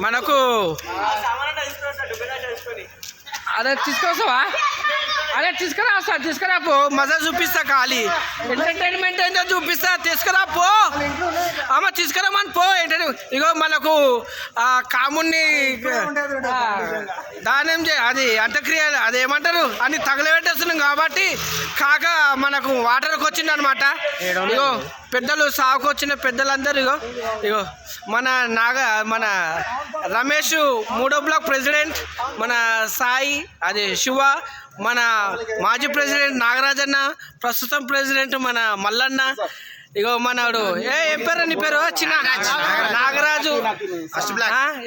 మనకు అదే తీసుకొస్తావా? అదే తీసుకురా సార్ తీసుకురా పో మజా చూపిస్తా ఖాళీ. ఎంటర్టైన్మెంట్ ఏంటో చూపిస్తా తీసుకురా పో అమ్మ తీసుకురామని పో. ఇగో మనకు ఆ కాముణ్ణి దానం చే అది అంత్యక్రియలు అది ఏమంటారు? అని తగలబెట్టేస్తున్నాం కాబట్టి కాక మనకు వాటర్కి వచ్చింది అనమాట ఇగో పెద్దలు సాగుకు వచ్చిన పెద్దలందరూ ఇగో ఇగో మన నాగ మన రమేష్ మూడో బ్లాక్ ప్రెసిడెంట్ మన సాయి అది శివ మన మాజీ ప్రెసిడెంట్ నాగరాజన్న ప్రస్తుతం ప్రెసిడెంట్ మన మల్లన్న. ఇగో మనడు. ఏ ఏం పేరు? నీ పేరు? చిన్న నాగరాజు.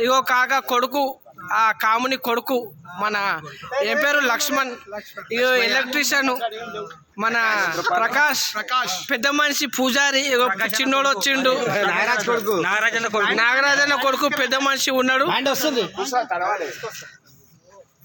ఇగో కాక కొడుకు ఆ కాముని కొడుకు మన ఏం పేరు? లక్ష్మణ్. ఇగో ఎలక్ట్రీషియన్ మన ప్రకాష్. పెద్ద మనిషి పూజారి. ఇగో చిన్నోడు వచ్చిండు. నాగరాజన్న కొడుకు. పెద్ద మనిషి ఉన్నాడు.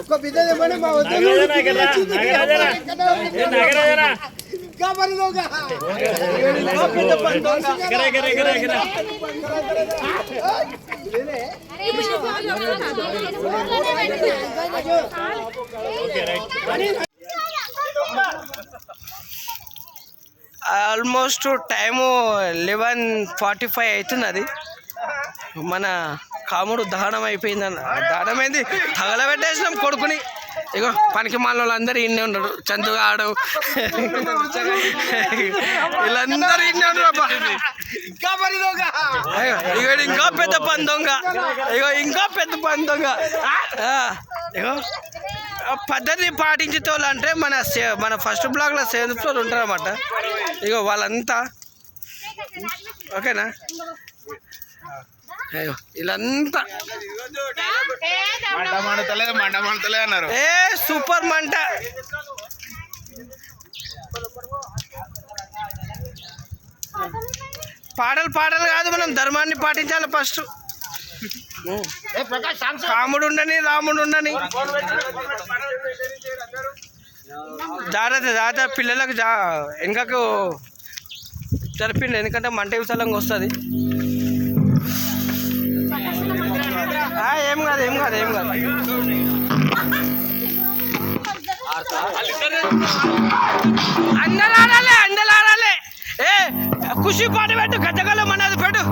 ఒక్క బిడ్డ చెప్పండి మా వద్ద. Almost time eleven forty five అవుతున్నది. మన కాముడు దహనం అయిపోయింది అన్న. దహనం అయింది తగలబెట్టేసినాం కొడుకుని. ఇగో పనికి మాల అందరూ ఇన్నే ఉన్నాడు చందుగాడు వీళ్ళందరూ ఇన్నే ఉన్నారు అబ్బా. ఇంకా మరి దొంగ. అయ్యో, ఇగో ఇంకా పెద్ద పని దొంగ ఇగో ఇంకా పెద్ద పని దొంగ ఇగో. ఆ పద్ధతి పాటించేటోళ్ళు అంటే మన సే- మన ఫస్ట్ బ్లాక్లో సెవెంత్ ఫ్లోర్ ఉంటారు అన్నమాట ఇగో వాళ్ళంతా. ఓకేనా? అయ్యో వీళ్ళంతా. ఏ సూపర్ మంట. పాటలు పాటలు కాదు మనం ధర్మాన్ని పాటించాలి ఫస్ట్. కాముడు ఉండని రాముడు ఉండని జాగ్రత్త జాగ్రత్త. పిల్లలకు జా వెనకకు జరిపిండి ఎందుకంటే మంట విశాలంగా వస్తుంది. ఏం కాదు ఏం కాదు ఏం కాదు. అందలాడాలి అందలాడాలి. ఏ ఖుషి పాట పెట్టు గజగల పెట్టు.